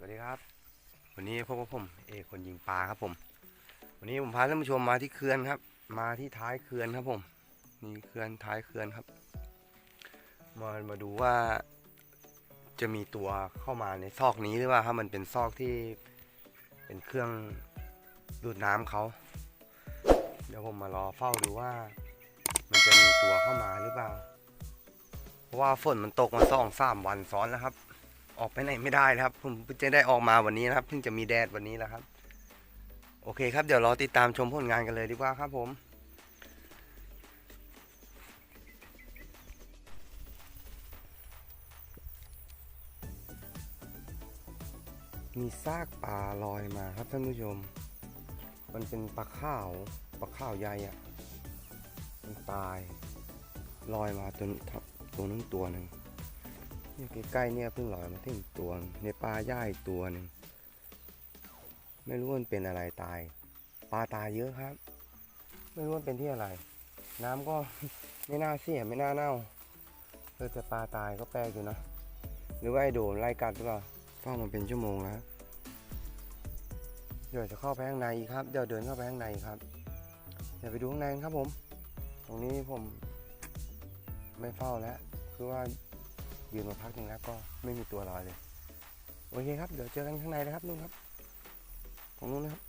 สวัสดีครับ วันนี้พบกับผมเอกคนยิงปลาครับผม วันนี้ผมพาท่านผู้ชมมาที่เขื่อนครับ มาที่ท้ายเขื่อนครับผมนี่เขื่อนท้ายเขื่อนครับ มามาดูว่าจะมีตัวเข้ามาในซอกนี้หรือว่าถ้ามันเป็นซอกที่เป็นเครื่องดูดน้ำเขาเดี๋ยวผมมารอเฝ้าดูว่า มันจะมีตัวเข้ามาหรือเปล่า เพราะว่าฝนมันตกมาสองสามวันซ้อนแล้วครับ ออกไปไหนไม่ได้นะครับผมเพิ่งจะได้ออกมาวันนี้นะครับ เพิ่งจะมีแดดวันนี้แล้วครับ โอเคครับเดี๋ยวรอติดตามชมผลงานกันเลยดีกว่าครับผมมีซากปลาลอยมาครับท่านผู้ชม มันเป็นปลาข้าวปลาข้าวใหญ่อะมันตายลอยมาตัวทับตัวนึงตัวหนึ่ง นี่ใกล้ๆเนี่ยเพิ่งลอยมาถึงตัวงในปลาย่ายตัวหนึ่งไม่รู้มันเป็นอะไรตาย ปลาตายเยอะครับ ไม่รู้มันเป็นที่อะไร น้ำก็ไม่น่าเสียไม่น่าเน่าเออแต่ปลาตายก็แปลกอยู่นะหรือว่าไอ้โดนไล่กัดหรือเปล่าเฝ้ามันเป็นชั่วโมงแล้วเดี๋ยวจะเข้าไปข้างในอีกครับ เดี๋ยวเดินเข้าไปข้างในครับ เดี๋ยวไปดูข้างในครับผม ตรงนี้ผมไม่เฝ้าแล้ว คือว่า ยืนมาพักหนึ่งแล้วก็ไม่มีตัวลอยเลย โอเคครับ เดี๋ยวเจอกันข้างในนะครับนู่นครับตรงนู้นนะครับ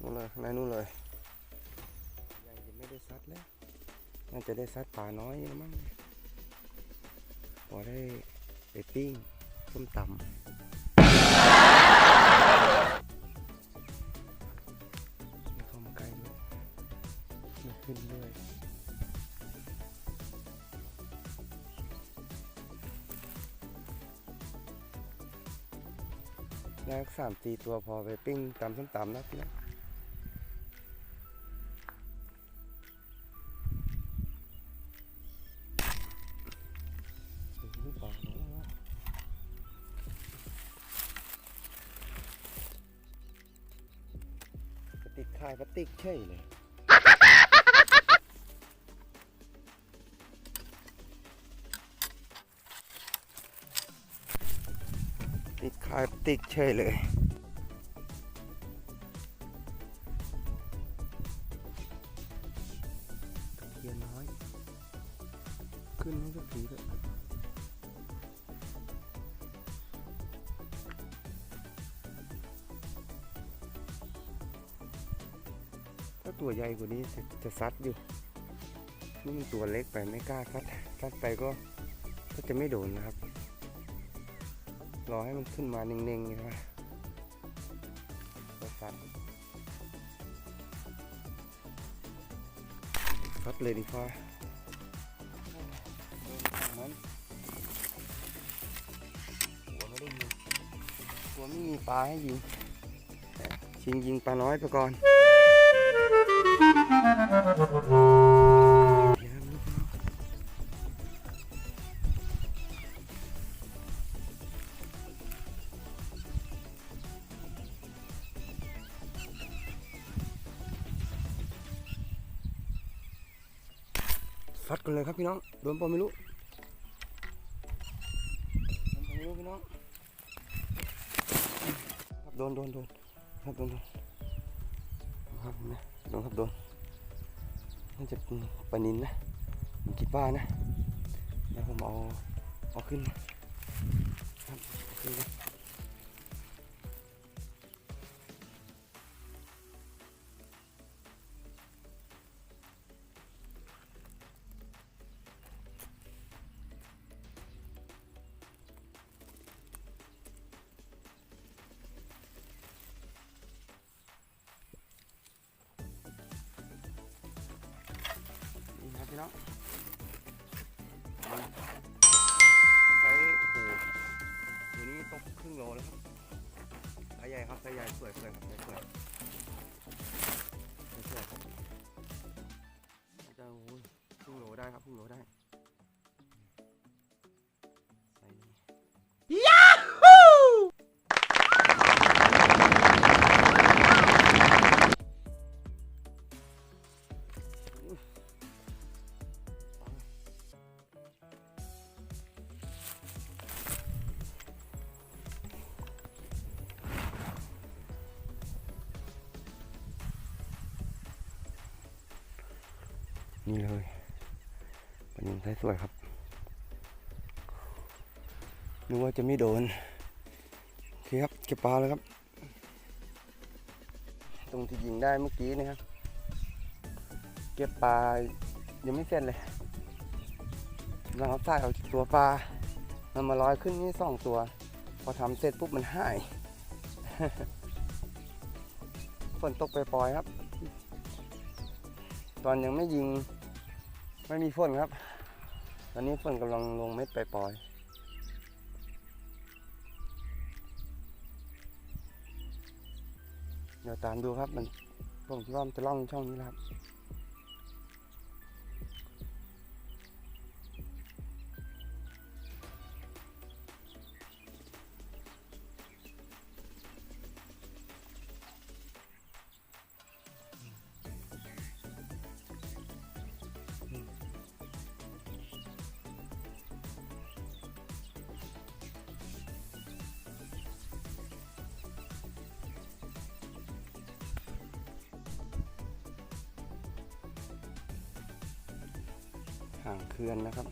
นู่นเลยข้างในนู่นเลยยังจะไม่ได้ซัดแล้วน่าจะได้ซัดปลาน้อยมั้งพอได้ไปปิ้งส้มตำไม่เข้ามาใกล้ด้วยไม่ขึ้นด้วย ได้สักสามสี่ตัวพอไปปิ้งตำส้มตำนะพี่นะถึงไม่บอกนะปฏิกคายปฏิกเช่ยเลย ติดคาติดเฉยเลย ตะเคียนน้อย ขึ้นให้สักทีเถอะถ้าตัวใหญ่กว่านี้จะซัดอยู่นี่มันตัวเล็กไปไม่กล้าซัดซัดไปก็ก็จะไม่โดนนะครับ รอให้มันขึ้นมาเน่งๆนะครับก็ซัดซัดเลยดีกว่าเดินทางนั้นหัวไม่ได้ยิงหัวไม่มีปลาให้ยิงชิงยิงปลาน้อยไปก่อน ซัดกันเลยครับพี่น้อง โดนปอไม่รู้โดนปอไม่รู้พี่น้องครับโดนโดนโดนครับโดนโดนครับนะโดนครับโดนน่าจะเป็นปลานินนะผมคิดว่านะเดี๋ยวผมเอาเอาขึ้นครับขึ้นเลย รับพี่น้องไซส์โอ้โหตัวนี้ตกครึ่งโลแล้วครับไซส์ใหญ่ครับไซส์ใหญ่สวยสวยครับสวยสวยสวยครับจะโอ้ครึ่งโลได้ครับครึ่งโลได้ นี่เลยปลานินไซสวยครับนึกว่าจะไม่โดนโอเคครับเก็บปลาแล้วครับ ตรงที่ยิงได้เมื่อกี้นะครับ เก็บปลายังไม่เสร็จเลยเราใส่เอาตัวปลามันมาลอยขึ้นนี่สองตัว พอทำเสร็จปุ๊บมันหายฝนตกไปปล่อยครับ ตอนยังไม่ยิง ไม่มีฝนครับ ตอนนี้ฝนกำลังลงเม็ดไปปล่อยๆเดี๋ยวตามดูครับมันผมคิดว่ามันจะล่องช่องนี้แหละครับ ห่างเคือนนะครับ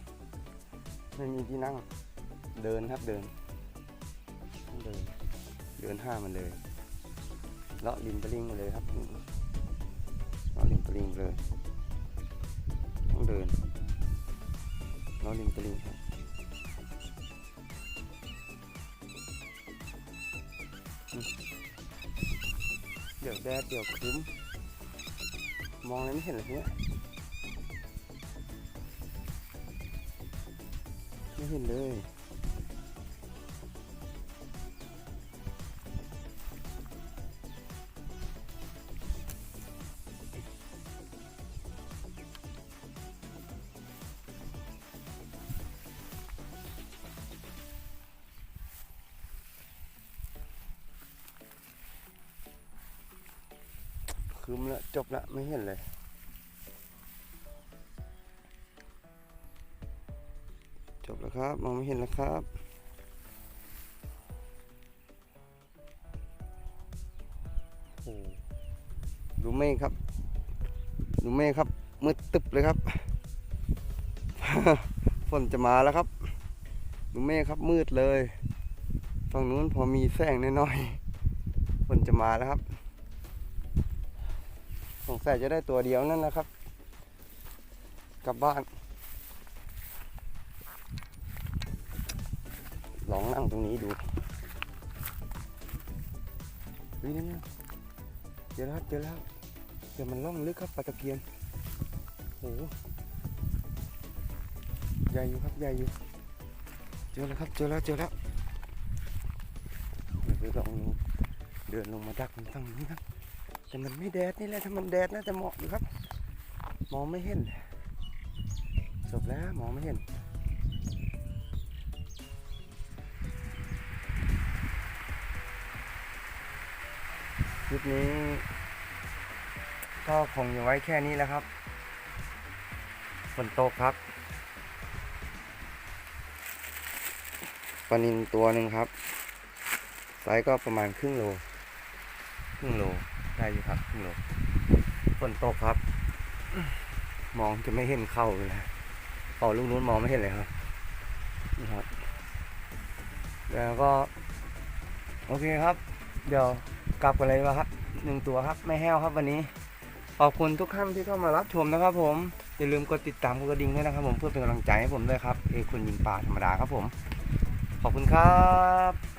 ไม่มีที่นั่งเดินครับเดินเดิน เดินห้ามันเลยเลาะริมตลิ่งมาเลยครับเลาะริมตลิ่งเลยต้องเดินเลาะริมตลิ่งครับเดี๋ยวแดดเดี๋ยวครึ้มมองอะไรไม่เห็นเลยเนี่ย ไม่เห็นเลยคืมล้วจบล้วไม่เห็นเลย ครับ มองไม่เห็นแล้วครับโอ้ดูเมฆครับ ดูเมฆครับมืดตึบเลยครับ ฝนจะมาแล้วครับ ดูเมฆครับมืดเลยฝั่งนู้นพอมีแสงน้อยๆฝนจะมาแล้วครับสงสัยจะได้ตัวเดียวนั่นนะครับ กลับบ้าน ลองนั่งตรงนี้ดูนี่นี่เจอแล้วครับเจอแล้วเดี๋ยวมันล่องลึกครับปลาตะเพียนโอ้โหใหญ่อยู่ครับใหญ่อยู่ เจอแล้วครับเจอแล้วเจอแล้วเดี๋ยวไปลองเดินลงมาดักมันฝั่งนี้ครับแต่มันไม่แดดนี่แหละถ้ามันแดดน่าจะเหมาะอยู่ครับ มองไม่เห็น จบแล้วมองไม่เห็น คลิปนี้ ก็คงจะไว้แค่นี้แล้วครับฝนตกครับปลานินตัวหนึ่งครับ ไซส์ก็ประมาณครึ่งโล ครึ่งโล ได้อยู่ครับ ครึ่งโลฝนตกครับ มองจะไม่เห็นเข้าเลยนะเข่าลูกนู้นมองไม่เห็นเลยครับนี่ครับ แล้วก็ โอเคครับ เดี๋ยวกลับกันเลยวะครับหนึ่งตัวครับไม่แห้วครับวันนี้ขอบคุณทุกท่านที่เข้ามารับชมนะครับ ผมอย่าลืมกดติดตามกดกระดิ่งด้วยนะครับ ผมเพื่อเป็นกำลังใจให้ผมด้วยครับเอคุณยิงปลาธรรมดาครับผม ขอบคุณครับ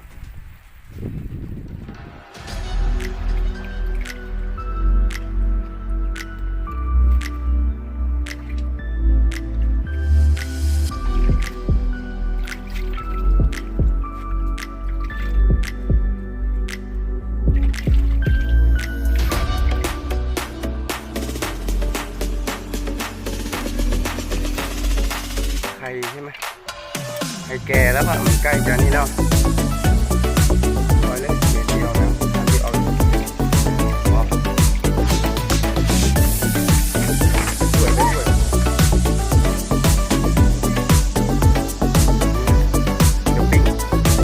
ใช่ไหมใครแก่แล้วป่ะมันใกล้จะนี่แล้ว